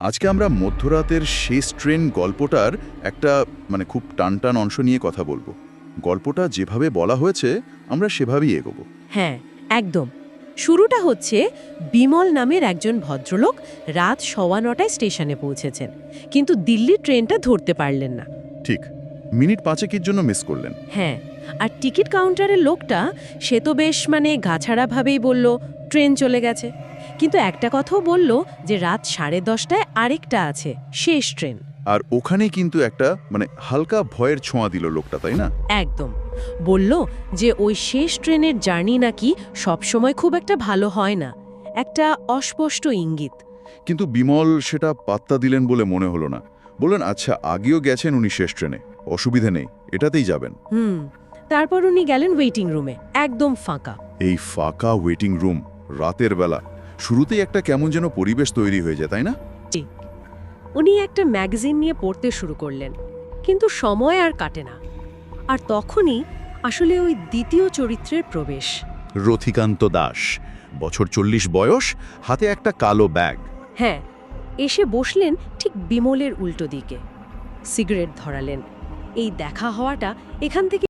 আজকে আমরা মধ্যরাতের শেষ ট্রেন গল্পটার একটা মানে খুব টানটান অংশ নিয়ে কথা বলব। গল্পটা যেভাবে বলা হয়েছে আমরা সেভাবেই এগোবো। হ্যাঁ একদম। শুরুটা হচ্ছে বিমল নামের একজন ভদ্রলোক রাত সওয়া নটায় স্টেশনে পৌঁছেছেন কিন্তু দিল্লি ট্রেনটা ধরতে পারলেন না। ঠিক মিনিট পাঁচেকের জন্য মিস করলেন। হ্যাঁ আর টিকিট কাউন্টারের লোকটা সে তো বেশ মানে গাছাড়াভাবেই বলল ট্রেন চলে গেছে। কিন্তু একটা কথাও বলল যে রাত সাড়ে দশটায় আরেকটা আছে শেষ ট্রেন। আর ওখানে কিন্তু একটা মানে হালকা ভয়ের ছোঁয়া দিল লোকটা তাই না? একদম। বলল যে ওই শেষ ট্রেনের জার্নি নাকি সবসময় খুব একটা ভালো হয় না। একটা অস্পষ্ট ইঙ্গিত। কিন্তু বিমল সেটা পাত্তা দিলেন বলে মনে হলো না। বললেন আচ্ছা আগেও গেছেন উনি শেষ ট্রেনে। অসুবিধে নেই এটাতেই যাবেন। হুম। তারপর উনি গেলেন ওয়েটিং রুমে একদম ফাঁকা। এই ফাঁকা ওয়েটিং রুম রাতের বেলা। শুরুতেই একটা কেমন যেন পরিবেশ তৈরি হয়ে যায় তাই না? উনি একটা ম্যাগাজিন নিয়ে পড়তে শুরু করলেন কিন্তু সময় আর কাটে না। আর তখনই আসলে ওই দ্বিতীয় চরিত্রের প্রবেশ। রথিকান্ত দাস বছর চল্লিশ বয়স হাতে একটা কালো ব্যাগ। হ্যাঁ এসে বসলেন ঠিক বিমলের উল্টো দিকে। সিগারেট ধরালেন। এই দেখা হওয়াটা এখান থেকে